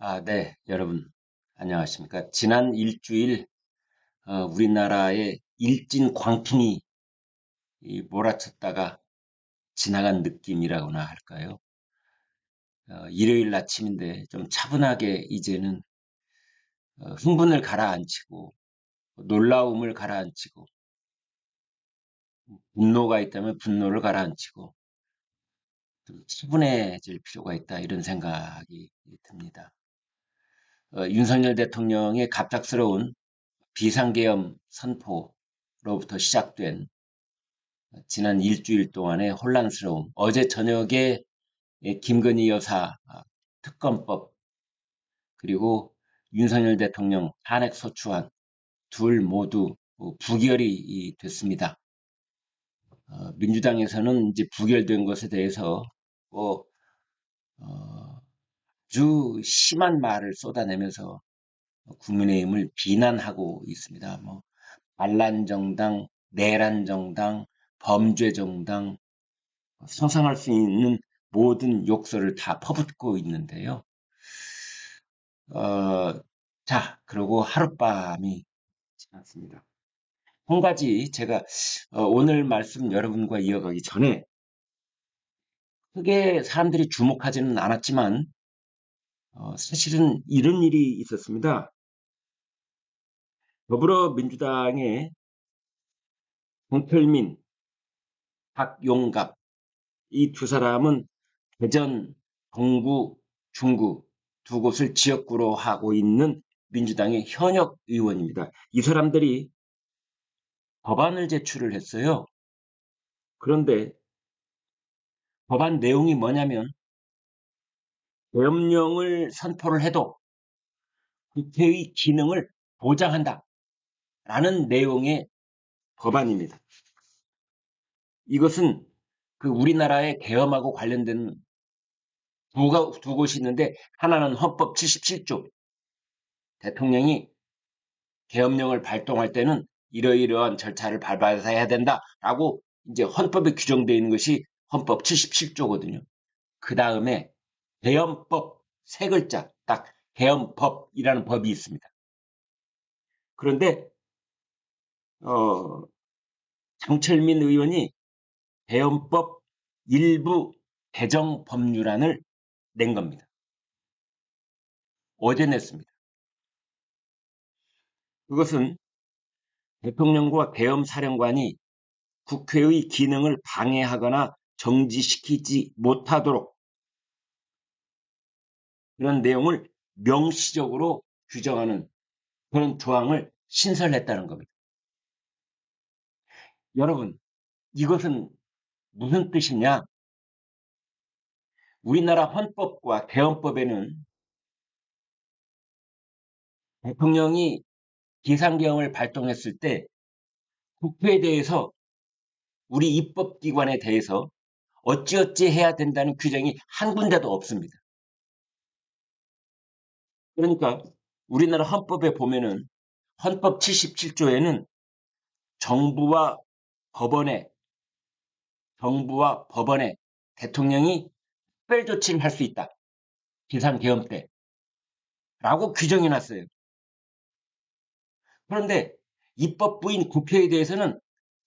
아, 네, 여러분, 안녕하십니까. 지난 일주일, 어, 우리나라의 일진 광풍이 이 몰아쳤다가 지나간 느낌이라고나 할까요? 어, 일요일 아침인데 좀 차분하게 이제는 어, 흥분을 가라앉히고, 놀라움을 가라앉히고, 분노가 있다면 분노를 가라앉히고, 좀 차분해질 필요가 있다, 이런 생각이 듭니다. 어, 윤석열 대통령의 갑작스러운 비상계엄 선포로부터 시작된 지난 일주일 동안의 혼란스러움, 어제 저녁에 김건희 여사 특검법, 그리고 윤석열 대통령 탄핵 소추안 둘 모두 부결이 됐습니다. 어, 민주당에서는 이제 부결된 것에 대해서 뭐 어, 아주 심한 말을 쏟아내면서 국민의힘을 비난하고 있습니다. 뭐 반란 정당, 내란 정당, 범죄 정당 상상할 수 있는 모든 욕설을 다 퍼붓고 있는데요. 어, 자, 그리고 하룻밤이 지났습니다. 한 가지 제가 어, 오늘 말씀 여러분과 이어가기 전에 크게 사람들이 주목하지는 않았지만 어, 사실은 이런 일이 있었습니다. 더불어민주당의 홍철민, 박용갑 이 두 사람은 대전, 동구, 중구 두 곳을 지역구로 하고 있는 민주당의 현역 의원입니다. 이 사람들이 법안을 제출을 했어요. 그런데 법안 내용이 뭐냐면 계엄령을 선포를 해도 국회의 기능을 보장한다. 라는 내용의 법안입니다. 이것은 그 우리나라의 계엄하고 관련된 두, 두 곳이 있는데 하나는 헌법 77조 대통령이 계엄령을 발동할 때는 이러이러한 절차를 밟아서 해야 된다라고 이제 헌법에 규정되어 있는 것이 헌법 77조거든요. 그 다음에 계엄법 세 글자 딱 계엄법이라는 법이 있습니다. 그런데 어, 장철민 의원이 배헌법 일부 개정 법률안을 낸 겁니다. 어제 냈습니다. 그것은 대통령과 계엄사령관이 국회의 기능을 방해하거나 정지시키지 못하도록 그런 내용을 명시적으로 규정하는 그런 조항을 신설했다는 겁니다. 여러분, 이것은 무슨 뜻이냐? 우리나라 헌법과 개헌법에는 대통령이 기상경을 발동했을 때 국회에 대해서 우리 입법기관에 대해서 어찌어찌 해야 된다는 규정이 한 군데도 없습니다. 그러니까 우리나라 헌법에 보면은 헌법 77조에는 정부와 법원에 정부와 법원에 대통령이 특별 조치를 할 수 있다. 비상계엄 때. 라고 규정해 놨어요. 그런데 입법부인 국회에 대해서는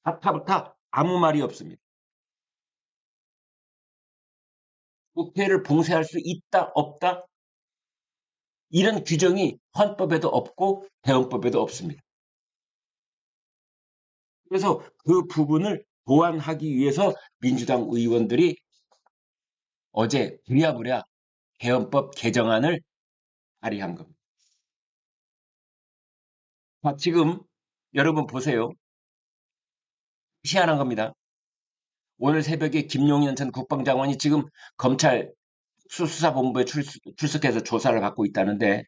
아타부타 아무 말이 없습니다. 국회를 봉쇄할 수 있다 없다 이런 규정이 헌법에도 없고 대헌법에도 없습니다. 그래서 그 부분을 보완하기 위해서 민주당 의원들이 어제 부랴부랴 개헌법 개정안을 발의한 겁니다. 자, 지금 여러분 보세요. 희한한 겁니다. 오늘 새벽에 김용현 전 국방장관이 지금 검찰 수사본부에 출석, 해서 조사를 받고 있다는데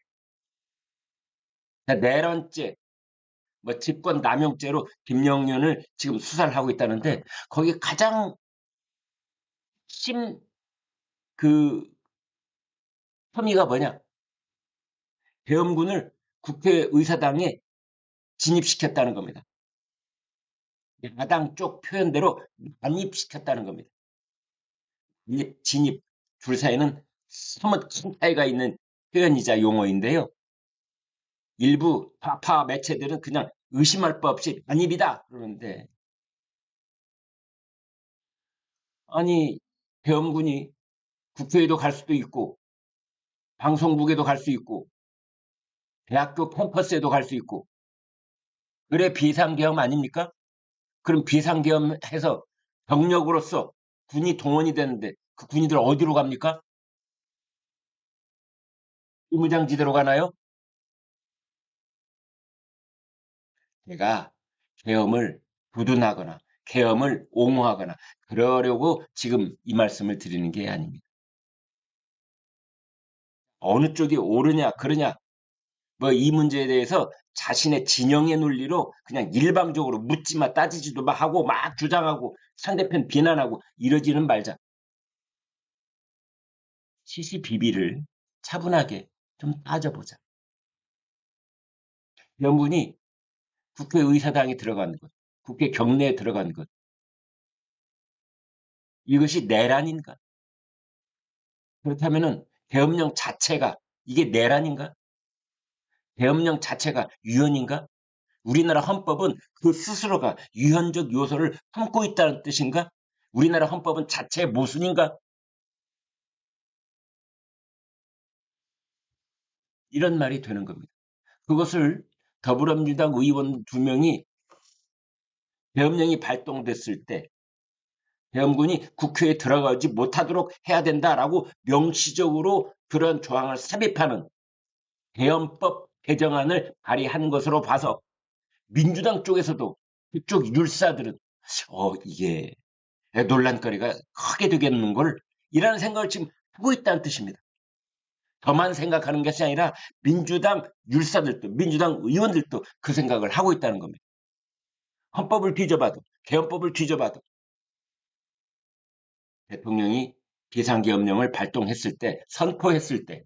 내란죄, 뭐 집권 남용죄로 김영윤을 지금 수사를 하고 있다는데 거기 가장 심 그 혐의가 뭐냐? 대엄군을 국회의사당에 진입시켰다는 겁니다. 야당 쪽 표현대로 난입시켰다는 겁니다. 진입 둘 사이는 somewhat 큰 차이가 있는 표현이자 용어인데요. 일부 파파 매체들은 그냥 의심할 바 없이 반입이다 그러는데 아니 계엄군이 국회에도 갈 수도 있고 방송국에도 갈 수 있고 대학교 캠퍼스에도 갈 수 있고 그래 비상계엄 아닙니까? 그럼 비상계엄해서 병력으로서 군이 동원이 되는데 그 군인들 어디로 갑니까? 의무장지대로 가나요? 제가 계엄을 부둔하거나 계엄을 옹호하거나 그러려고 지금 이 말씀을 드리는 게 아닙니다. 어느 쪽이 옳으냐 그러냐 뭐 이 문제에 대해서 자신의 진영의 논리로 그냥 일방적으로 묻지마 따지지도 마 하고 막 주장하고 상대편 비난하고 이러지는 말자. 시시비비를 차분하게 좀 따져보자. 명분이 국회의사당에 들어가는 것, 국회 경내에 들어가는 것. 이것이 내란인가? 그렇다면은 계엄령 자체가 이게 내란인가? 계엄령 자체가 유연인가? 우리나라 헌법은 그 스스로가 유연적 요소를 품고 있다는 뜻인가? 우리나라 헌법은 자체 모순인가? 이런 말이 되는 겁니다. 그것을 더불어민주당 의원 두 명이 계엄령이 발동됐을 때 계엄군이 국회에 들어가지 못하도록 해야 된다라고 명시적으로 그런 조항을 삽입하는 계엄법 개정안을 발의한 것으로 봐서 민주당 쪽에서도 그쪽 율사들은 어 이게 논란거리가 크게 되겠는 걸 이라는 생각을 지금 하고 있다는 뜻입니다. 저만 생각하는 것이 아니라 민주당 율사들도 민주당 의원들도 그 생각을 하고 있다는 겁니다. 헌법을 뒤져봐도 개헌법을 뒤져봐도 대통령이 비상계엄령을 발동했을 때 선포했을 때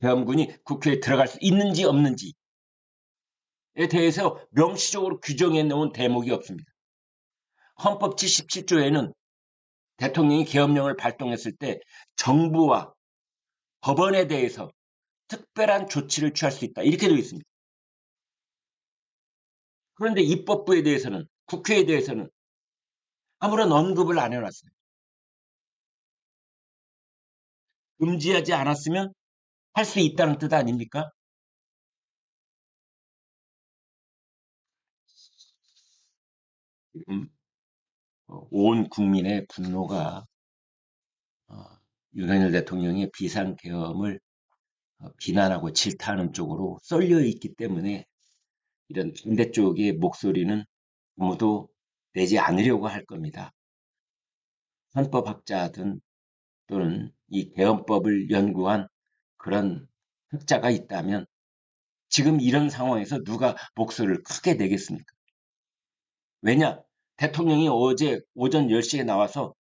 계엄군이 국회에 들어갈 수 있는지 없는지에 대해서 명시적으로 규정해 놓은 대목이 없습니다. 헌법 77조에는 대통령이 계엄령을 발동했을 때 정부와 법원에 대해서 특별한 조치를 취할 수 있다. 이렇게 되어 있습니다. 그런데 입법부에 대해서는 국회에 대해서는 아무런 언급을 안 해놨어요. 금지하지 않았으면 할 수 있다는 뜻 아닙니까? 어, 온 국민의 분노가 어, 윤석열 대통령의 비상계엄을 어, 비난하고 질타하는 쪽으로 쏠려 있기 때문에 이런 반대쪽의 목소리는 아무도 내지 않으려고 할 겁니다. 헌법학자든 또는 이 개헌법을 연구한 그런 학자가 있다면 지금 이런 상황에서 누가 목소리를 크게 내겠습니까? 왜냐? 대통령이 어제 오전 10시에 나와서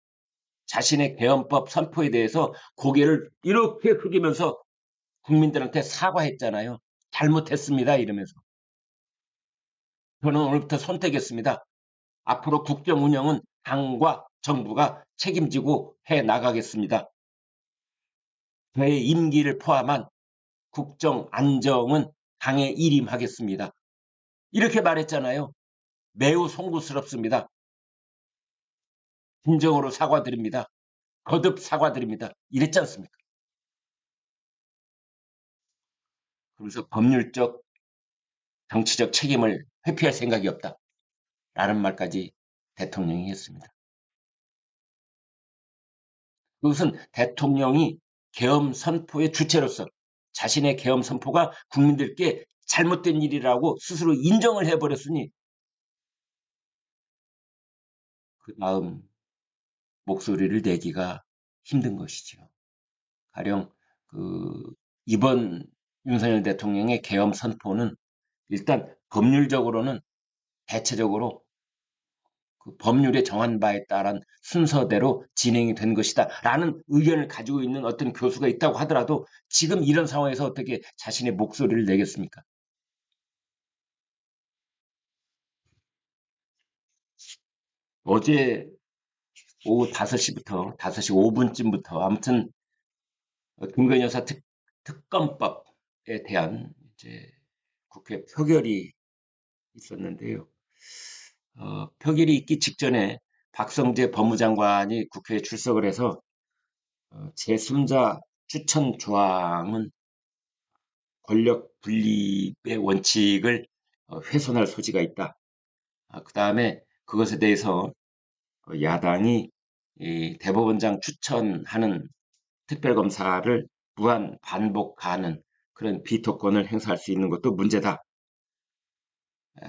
자신의 개헌법 선포에 대해서 고개를 이렇게 숙이면서 국민들한테 사과했잖아요. 잘못했습니다. 이러면서. 저는 오늘부터 선택했습니다. 앞으로 국정 운영은 당과 정부가 책임지고 해 나가겠습니다. 저의 임기를 포함한 국정 안정은 당에 일임하겠습니다. 이렇게 말했잖아요. 매우 송구스럽습니다. 진정으로 사과드립니다. 거듭 사과드립니다. 이랬지 않습니까? 그래서 법률적, 정치적 책임을 회피할 생각이 없다. 라는 말까지 대통령이 했습니다. 그것은 대통령이 계엄 선포의 주체로서 자신의 계엄 선포가 국민들께 잘못된 일이라고 스스로 인정을 해버렸으니 그 다음 목소리를 내기가 힘든 것이죠. 가령 그 이번 윤석열 대통령의 계엄 선포는 일단 법률적으로는 대체적으로 그 법률에 정한 바에 따른 순서대로 진행이 된 것이다 라는 의견을 가지고 있는 어떤 교수가 있다고 하더라도 지금 이런 상황에서 어떻게 자신의 목소리를 내겠습니까? 어제 오후 5시부터 5시 5분쯤부터 아무튼 어, 김건희 여사 특, 특검법에 대한 이제 국회 표결이 있었는데요. 어, 표결이 있기 직전에 박성재 법무장관이 국회에 출석을 해서 어, 제3자 추천 조항은 권력 분립의 원칙을 어, 훼손할 소지가 있다. 아, 그 다음에 그것에 대해서 어, 야당이 대법원장 추천하는 특별검사를 무한 반복하는 그런 비토권을 행사할 수 있는 것도 문제다.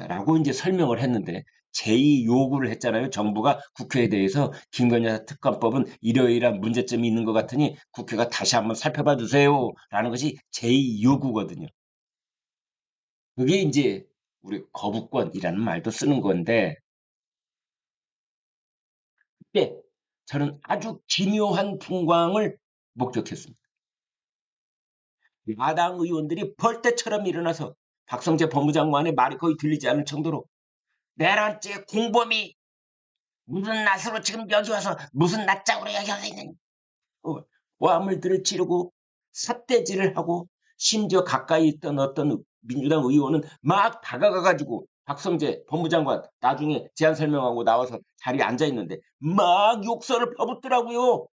라고 이제 설명을 했는데 제2 요구를 했잖아요. 정부가 국회에 대해서 김건희 특검법은 이러이러한 문제점이 있는 것 같으니 국회가 다시 한번 살펴봐 주세요. 라는 것이 제2 요구거든요. 그게 이제 우리 거부권이라는 말도 쓰는 건데 그때 저는 아주 기묘한 풍광을 목격했습니다. 야당 의원들이 벌떼처럼 일어나서 박성재 법무장관의 말이 거의 들리지 않을 정도로 내란죄 공범이 무슨 낯으로 지금 여기 와서 무슨 낯짝으로 여기 와서 있는 어, 와물들을 찌르고 삿대질을 하고 심지어 가까이 있던 어떤 민주당 의원은 막 다가가가지고 박성재 법무장관 나중에 제안 설명하고 나와서 자리에 앉아 있는데 막 욕설을 퍼붓더라고요.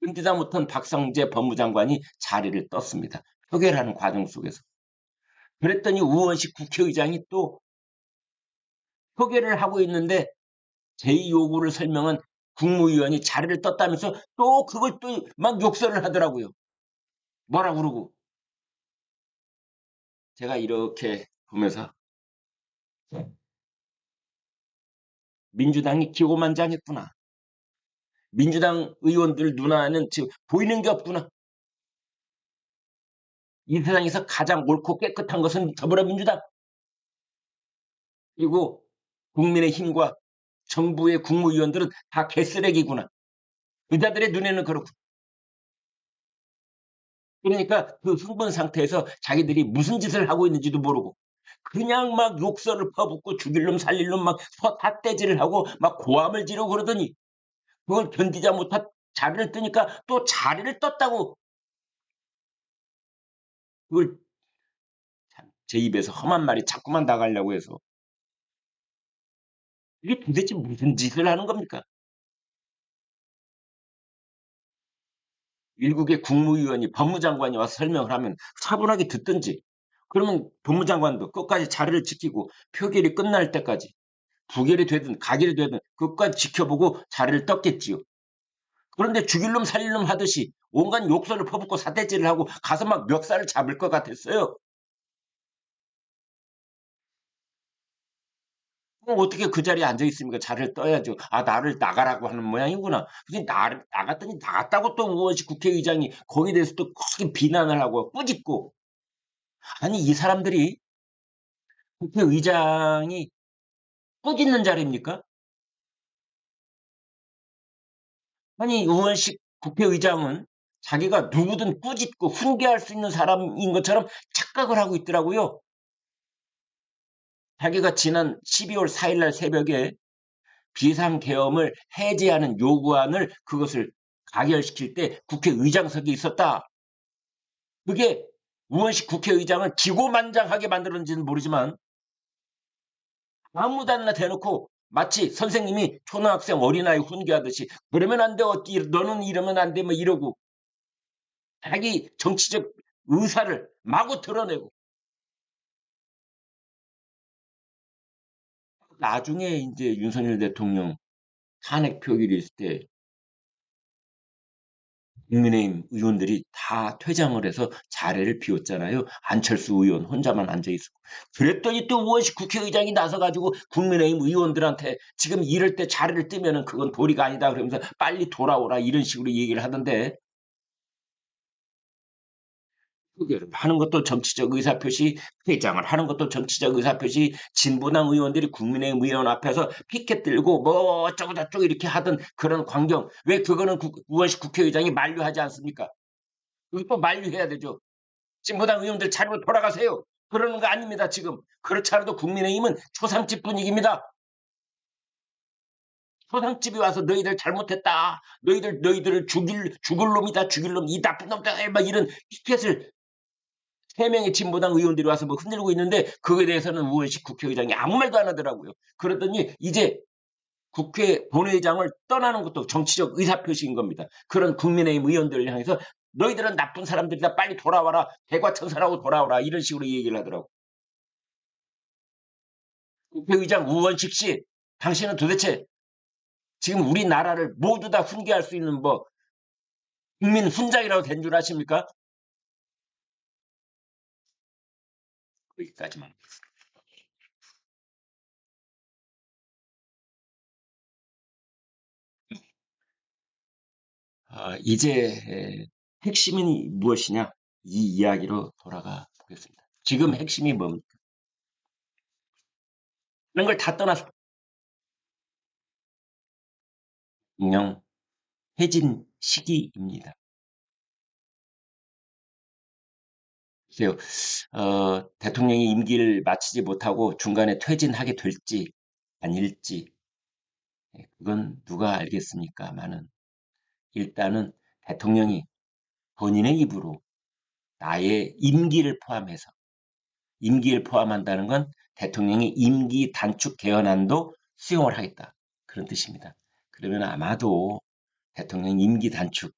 끊기다 못한 박성재 법무장관이 자리를 떴습니다. 표결하는 과정 속에서. 그랬더니 우원식 국회의장이 또 표결을 하고 있는데 제2 요구를 설명한 국무위원이 자리를 떴다면서 또 그걸 또 막 욕설을 하더라고요. 뭐라 그러고. 제가 이렇게 보면서 민주당이 기고만장했구나. 민주당 의원들 눈안에는 지금 보이는 게 없구나. 이 세상에서 가장 옳고 깨끗한 것은 더불어민주당. 그리고 국민의 힘과 정부의 국무위원들은 다 개쓰레기구나. 의자들의 눈에는 그렇고. 그러니까 그 흥분 상태에서 자기들이 무슨 짓을 하고 있는지도 모르고 그냥 막 욕설을 퍼붓고 죽일 놈 살릴 놈막 삿대질을 하고 막 고함을 지르고 그러더니 그걸 견디자 못한 자리를 뜨니까 또 자리를 떴다고 그걸 제 입에서 험한 말이 자꾸만 나가려고 해서 이게 도대체 무슨 짓을 하는 겁니까? 일국의 국무위원이 법무장관이 와서 설명을 하면 차분하게 듣든지 그러면 법무장관도 끝까지 자리를 지키고 표결이 끝날 때까지 부결이 되든 가결이 되든 끝까지 지켜보고 자리를 떴겠지요. 그런데 죽일 놈 살릴 놈 하듯이 온갖 욕설을 퍼붓고 사태질을 하고 가서 막 멱살을 잡을 것 같았어요. 그럼 어떻게 그 자리에 앉아 있습니까? 자리를 떠야죠. 아 나를 나가라고 하는 모양이구나. 근데 나를 나갔더니 나갔다고 또 우원식 국회의장이 거기에 대해서 또 크게 비난을 하고 꾸짖고 아니 이 사람들이 국회의장이 꾸짖는 자리입니까? 아니 우원식 국회의장은 자기가 누구든 꾸짖고 훈계할 수 있는 사람인 것처럼 착각을 하고 있더라고요. 자기가 지난 12월 4일날 새벽에 비상계엄을 해제하는 요구안을 그것을 가결시킬 때 국회의장석에 있었다. 그게 우원식 국회의장을 기고만장하게 만들었는지는 모르지만 아무도 안 대놓고 마치 선생님이 초등학생 어린아이 훈계하듯이 그러면 안 돼, 어찌 너는 이러면 안 돼, 뭐 이러고 자기 정치적 의사를 마구 드러내고 나중에 이제 윤석열 대통령 탄핵 표결이 있을 때 국민의힘 의원들이 다 퇴장을 해서 자리를 비웠잖아요. 안철수 의원 혼자만 앉아있었고. 그랬더니 또 우원식 국회의장이 나서가지고 국민의힘 의원들한테 지금 이럴 때 자리를 뜨면은 그건 도리가 아니다 그러면서 빨리 돌아오라 이런 식으로 얘기를 하던데 표결을 하는 것도 정치적 의사표시, 회장을 하는 것도 정치적 의사표시, 진보당 의원들이 국민의힘 의원 앞에서 피켓 들고 뭐 어쩌고 저쩌고 이렇게 하던 그런 광경. 왜 그거는 국, 우원식 국회의장이 만류하지 않습니까? 그것도 만류해야 되죠. 진보당 의원들 자리로 돌아가세요. 그러는 거 아닙니다, 지금. 그렇지 않아도 국민의힘은 초상집 분위기입니다. 소상집이 와서 너희들 잘못했다. 너희들 너희들을 죽일 죽을 놈이다. 죽일 놈. 이 나쁜 놈들 막 이런 피켓을 세 명의 진보당 의원들이 와서 뭐 흔들고 있는데 그거에 대해서는 우원식 국회의장이 아무 말도 안 하더라고요. 그러더니 이제 국회 본회의장을 떠나는 것도 정치적 의사표시인 겁니다. 그런 국민의힘 의원들을 향해서 너희들은 나쁜 사람들이다 빨리 돌아와라 대과천선하고 돌아와라 이런 식으로 얘기를 하더라고. 국회의장 우원식 씨 당신은 도대체 지금 우리나라를 모두 다 훈계할 수 있는 뭐 국민 훈장이라고 된 줄 아십니까? 여기까지만. 어, 이제 핵심이 무엇이냐 이 이야기로 돌아가 보겠습니다. 지금 핵심이 뭡니까? 이런 걸 다 떠나서 인형 해진 시기입니다. 글쎄요, 어, 대통령이 임기를 마치지 못하고 중간에 퇴진하게 될지 아닐지 예, 그건 누가 알겠습니까만은 일단은 대통령이 본인의 입으로 나의 임기를 포함해서 임기를 포함한다는 건 대통령이 임기 단축 개헌안도 수용을 하겠다 그런 뜻입니다. 그러면 아마도 대통령 임기 단축이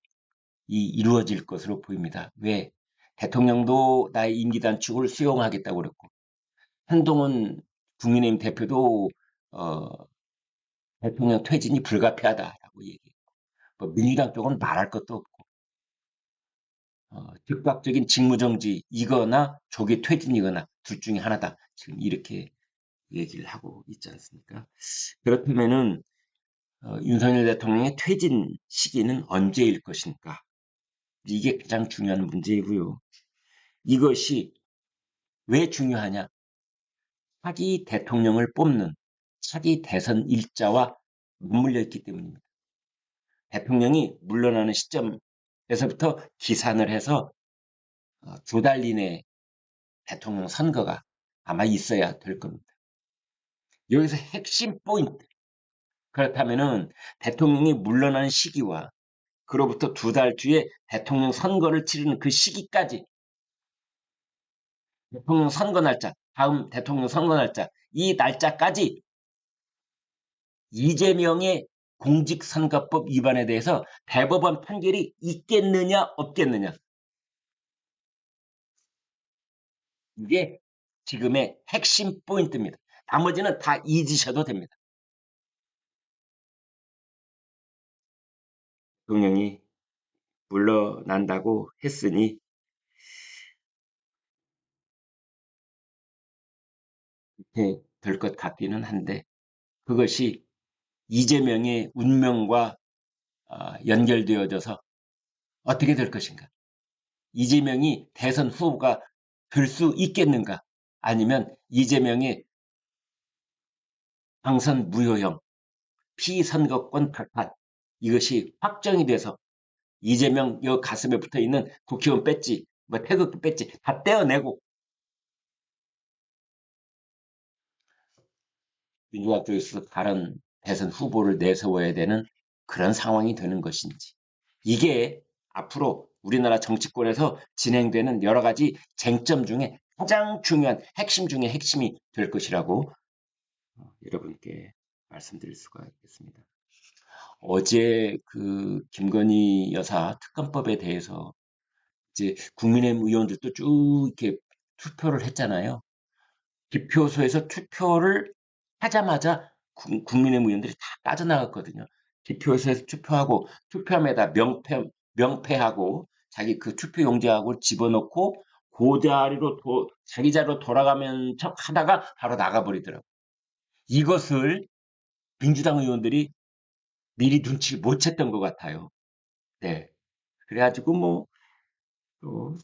이루어질 것으로 보입니다. 왜? 대통령도 나의 임기 단축을 수용하겠다고 그랬고 한동훈 국민의힘 대표도 어, 대통령 퇴진이 불가피하다라고 얘기했고 뭐 민주당 쪽은 말할 것도 없고 어, 즉각적인 직무정지이거나 조기 퇴진이거나 둘 중에 하나다 지금 이렇게 얘기를 하고 있지 않습니까? 그렇다면은 어, 윤석열 대통령의 퇴진 시기는 언제일 것인가? 이게 가장 중요한 문제이고요. 이것이 왜 중요하냐? 차기 대통령을 뽑는 차기 대선 일자와 맞물려 있기 때문입니다. 대통령이 물러나는 시점에서부터 기산을 해서 어, 두달 이내 대통령 선거가 아마 있어야 될 겁니다. 여기서 핵심 포인트. 그렇다면은 대통령이 물러나는 시기와 그로부터 두 달 뒤에 대통령 선거를 치르는 그 시기까지 대통령 선거 날짜, 다음 대통령 선거 날짜, 이 날짜까지 이재명의 공직선거법 위반에 대해서 대법원 판결이 있겠느냐 없겠느냐 이게 지금의 핵심 포인트입니다. 나머지는 다 잊으셔도 됩니다. 대통령이 물러난다고 했으니 이렇게 될 것 같기는 한데 그것이 이재명의 운명과 어, 연결되어져서 어떻게 될 것인가? 이재명이 대선 후보가 될 수 있겠는가? 아니면 이재명의 당선 무효형, 피선거권 발판 이것이 확정이 돼서 이재명 여 가슴에 붙어 있는 국회의원 배지, 뭐 태극기 배지 다 떼어내고 민주당 쪽에서 다른 대선 후보를 내세워야 되는 그런 상황이 되는 것인지 이게 앞으로 우리나라 정치권에서 진행되는 여러 가지 쟁점 중에 가장 중요한 핵심 중에 핵심이 될 것이라고 어, 여러분께 말씀드릴 수가 있겠습니다. 어제 그 김건희 여사 특검법에 대해서 이제 국민의힘 의원들도 쭉 이렇게 투표를 했잖아요. 기표소에서 투표를 하자마자 국민의힘 의원들이 다 빠져나갔거든요. 기표소에서 투표하고 투표함에다 명패, 명패하고 자기 그 투표 용지하고 집어넣고 그 자리로 도, 자기 자리로 돌아가면 척 하다가 바로 나가버리더라고. 이것을 민주당 의원들이 미리 눈치를 못 챘던 것 같아요. 네. 그래가지고 뭐, 또,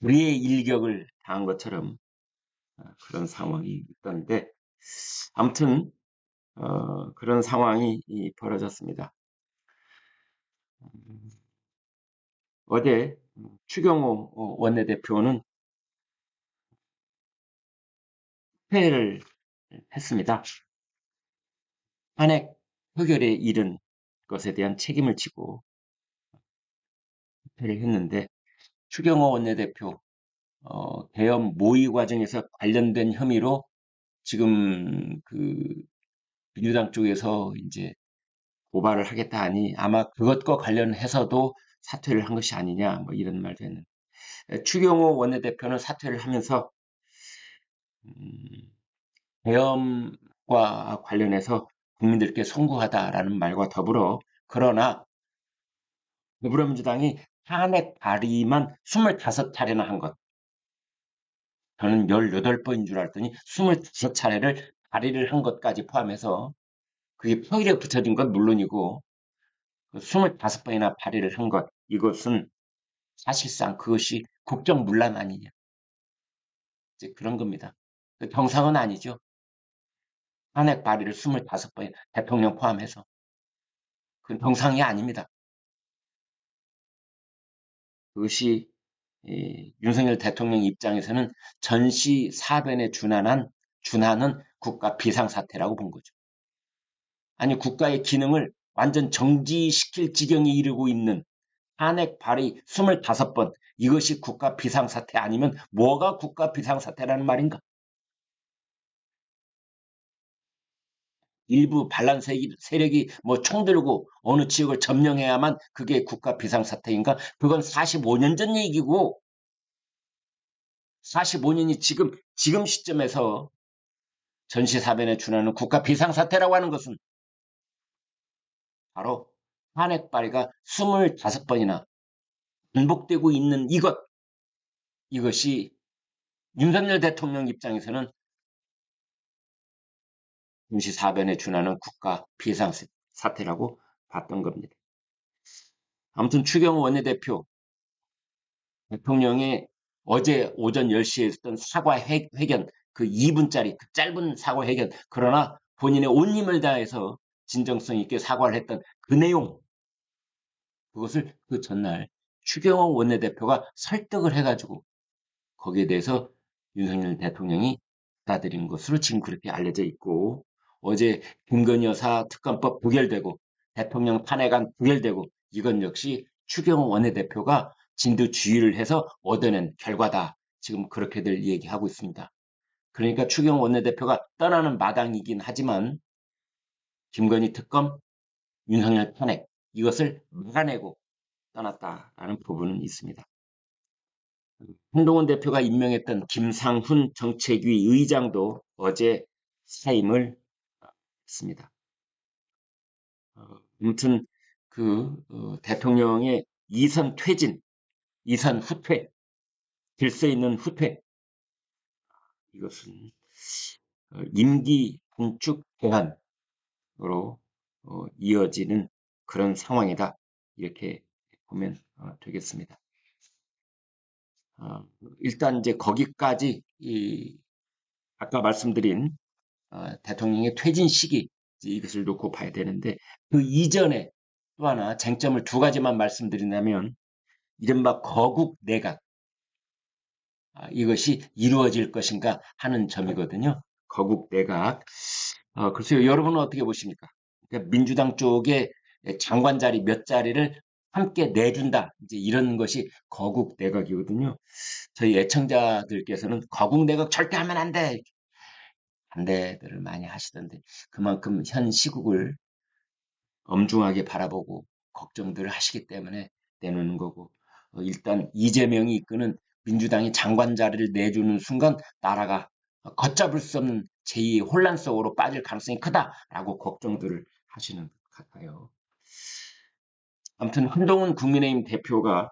우리의 일격을 당한 것처럼 어, 그런 상황이 있던데, 아무튼, 어, 그런 상황이 벌어졌습니다. 음, 어제 추경호 원내대표는 회를 했습니다. 탄핵 표결에 이른 것에 대한 책임을 지고 투표를 했는데 추경호 원내대표 어, 대엄 모의 과정에서 관련된 혐의로 지금 그 민주당 쪽에서 이제 고발을 하겠다 하니 아마 그것과 관련해서도 사퇴를 한 것이 아니냐 뭐 이런 말도 했는데 추경호 원내대표는 사퇴를 하면서 음, 대엄과 관련해서 국민들께 송구하다라는 말과 더불어 그러나 더불어민주당이 탄핵 발의만 25차례나 한 것. 저는 18번인 줄 알았더니 25차례를 발의를 한 것까지 포함해서 그게 표일에 붙여진 건 물론이고 25번이나 그 발의를 한 것. 이것은 사실상 그것이 국정문란 아니냐. 이제 그런 겁니다. 그 정상은 아니죠. 탄핵 발의를 25번 대통령 포함해서. 그건 정상이 아닙니다. 그것이 윤석열 대통령 입장에서는 전시 사변에 준하는, 준하는 국가 비상사태라고 본 거죠. 아니 국가의 기능을 완전 정지시킬 지경에 이르고 있는 탄핵 발의 25번 이것이 국가 비상사태 아니면 뭐가 국가 비상사태라는 말인가? 일부 반란 세력이 뭐 총 들고 어느 지역을 점령해야만 그게 국가 비상사태인가? 그건 45년 전 얘기고 45년이 지금 지금 시점에서 전시사변에 준하는 국가 비상사태라고 하는 것은 바로 탄핵 발의가 25번이나 반복되고 있는 이것 이것이 윤석열 대통령 입장에서는 임시사변에 준하는 국가 비상사태라고 봤던 겁니다. 아무튼 추경호 원내대표 대통령의 어제 오전 10시에 있었던 사과 회견 그 2분짜리 그 짧은 사과 회견 그러나 본인의 온 힘을 다해서 진정성 있게 사과를 했던 그 내용 그것을 그 전날 추경호 원내대표가 설득을 해가지고 거기에 대해서 윤석열 대통령이 받아들인 것으로 지금 그렇게 알려져 있고 어제 김건희 여사 특검법 부결되고 대통령 탄핵안 부결되고 이건 역시 추경호 원내대표가 진두 주의를 해서 얻어낸 결과다. 지금 그렇게들 얘기하고 있습니다. 그러니까 추경호 원내대표가 떠나는 마당이긴 하지만 김건희 특검, 윤석열 탄핵 이것을 막아내고 떠났다라는 부분은 있습니다. 한동훈 대표가 임명했던 김상훈 정책위 의장도 어제 사임을 했습니다. 어, 아무튼 그 어, 대통령의 이선 퇴진, 이선 후퇴, 질서 있는 후퇴 이것은 어, 임기 공축 대안으로 어, 이어지는 그런 상황이다 이렇게 보면 어, 되겠습니다. 어, 일단 이제 거기까지 이 아까 말씀드린 어, 대통령의 퇴진 시기 이것을 놓고 봐야 되는데 그 이전에 또 하나 쟁점을 두 가지만 말씀드린다면 이른바 거국 내각 아, 이것이 이루어질 것인가 하는 점이거든요. 거국 내각. 어, 글쎄요, 여러분은 어떻게 보십니까? 그러니까 민주당 쪽에 장관 자리 몇 자리를 함께 내준다. 이제 이런 것이 거국 내각이거든요. 저희 애청자들께서는 거국 내각 절대 하면 안 돼. 반대들을 많이 하시던데 그만큼 현 시국을 엄중하게 바라보고 걱정들을 하시기 때문에 내놓는 거고 어, 일단 이재명이 이끄는 민주당이 장관 자리를 내주는 순간 나라가 걷잡을 수 없는 제2의 혼란 속으로 빠질 가능성이 크다라고 걱정들을 하시는 것 같아요. 아무튼 한동훈 국민의힘 대표가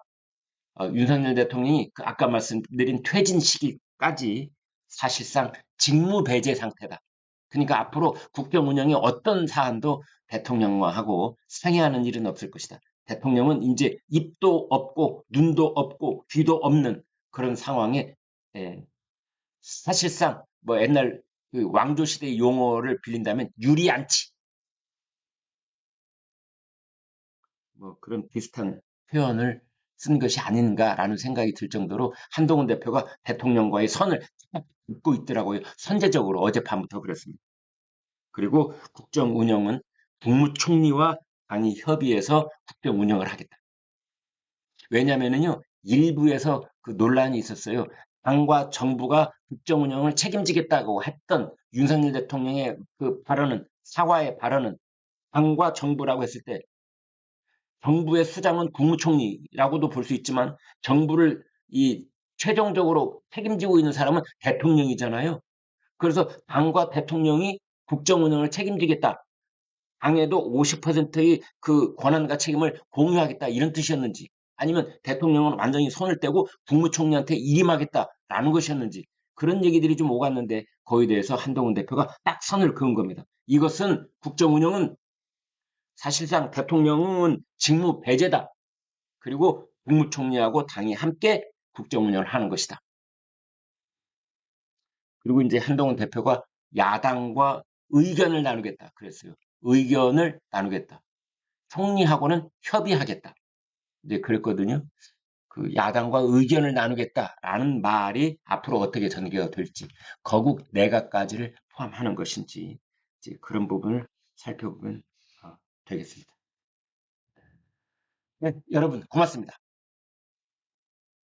어, 윤석열 대통령이 그 아까 말씀드린 퇴진 시기까지 사실상 직무 배제 상태다. 그러니까 앞으로 국정 운영에 어떤 사안도 대통령과 하고 상의하는 일은 없을 것이다. 대통령은 이제 입도 없고 눈도 없고 귀도 없는 그런 상황에 예, 사실상 뭐 옛날 그 왕조 시대 용어를 빌린다면 유리안치 뭐 그런 비슷한 표현을 쓴 것이 아닌가라는 생각이 들 정도로 한동훈 대표가 대통령과의 선을 긋고 있더라고요. 선제적으로 어젯밤부터 그랬습니다. 그리고 국정 운영은 국무총리와 당이 협의해서 국정 운영을 하겠다. 왜냐면은요, 일부에서 그 논란이 있었어요. 당과 정부가 국정 운영을 책임지겠다고 했던 윤석열 대통령의 그 발언은, 사과의 발언은 당과 정부라고 했을 때 정부의 수장은 국무총리라고도 볼 수 있지만 정부를 이 최종적으로 책임지고 있는 사람은 대통령이잖아요. 그래서 당과 대통령이 국정 운영을 책임지겠다. 당에도 50%의 그 권한과 책임을 공유하겠다 이런 뜻이었는지 아니면 대통령은 완전히 손을 떼고 국무총리한테 일임하겠다라는 것이었는지 그런 얘기들이 좀 오갔는데 거기에 대해서 한동훈 대표가 딱 선을 그은 겁니다. 이것은 국정 운영은 사실상 대통령은 직무 배제다. 그리고 국무총리하고 당이 함께 국정 운영을 하는 것이다. 그리고 이제 한동훈 대표가 야당과 의견을 나누겠다 그랬어요. 의견을 나누겠다. 총리하고는 협의하겠다. 이제 그랬거든요. 그 야당과 의견을 나누겠다라는 말이 앞으로 어떻게 전개가 될지, 거국 내각까지를 포함하는 것인지 이제 그런 부분을 살펴보면 어, 되겠습니다. 네, 여러분 고맙습니다.